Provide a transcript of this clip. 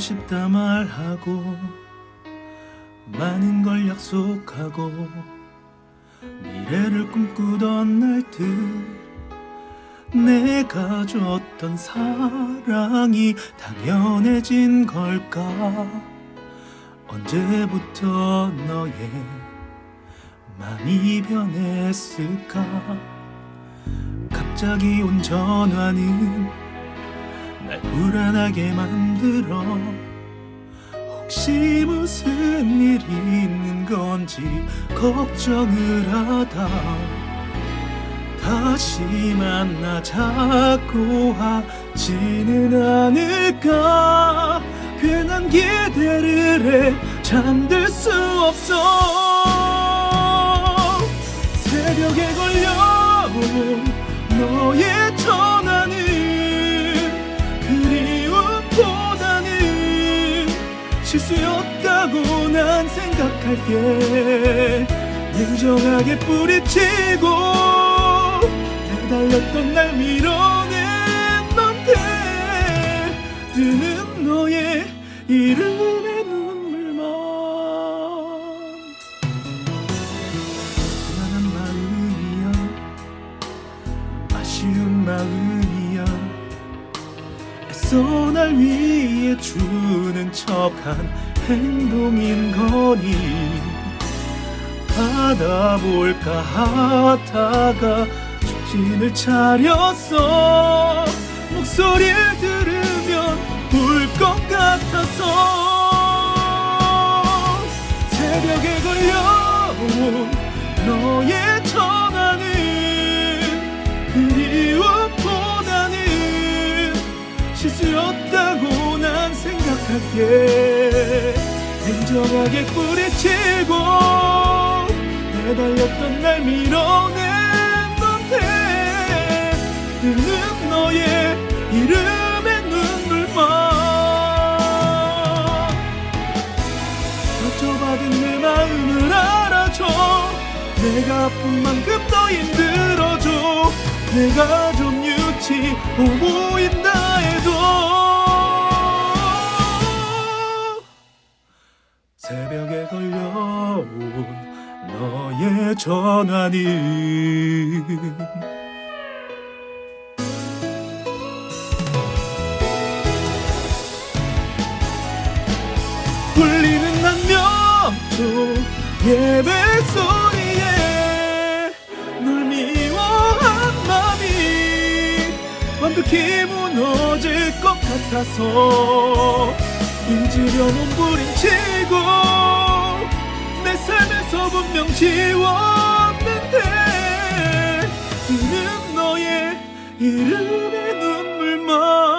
싶다 말하고 많은 걸 약속하고 미래를 꿈꾸던 날들 내가 줬던 사랑이 당연해진 걸까? 언제부터 너의 마음이 변했을까? 갑자기 온 전화는 날 불안하게 만들어. 혹시 무슨 일이 있는 건지 걱정을 하다. 다시 만나자고 하지는 않을까? 괜한 기대를 해 잠들 수 없어. 새벽에 걸려온 실수였다고 난 생각할게. 냉정하게 뿌리치고 내달렸던 날 밀어낸 너한테 드는 너의 이름의 눈물만. 불안한 마음이야. 아쉬운 마음이야 애써 날 위해 주는 척한 행동인 거니? 받아볼까 하다가 정신을 차렸어. 목소리를 들으면 울 것 같아서 생각할게 냉정하게 뿌리치고 내달렸던 날 밀어낸 너한테 드는 너의 이름의 눈물만. 상처받은 내 마음을 알아줘. 내가 아픈 만큼 더 힘들어줘. 내가 좀 유치해 보인다 해 새벽에 걸려온 너의 전화는 울리는 한명초 예배 소리에 널 미워한 맘이 완벽히 무너질 것 같아서 잊으려 몸부림치고. 내 삶에서 분명 지웠는데 그는 너의 이름에 눈물만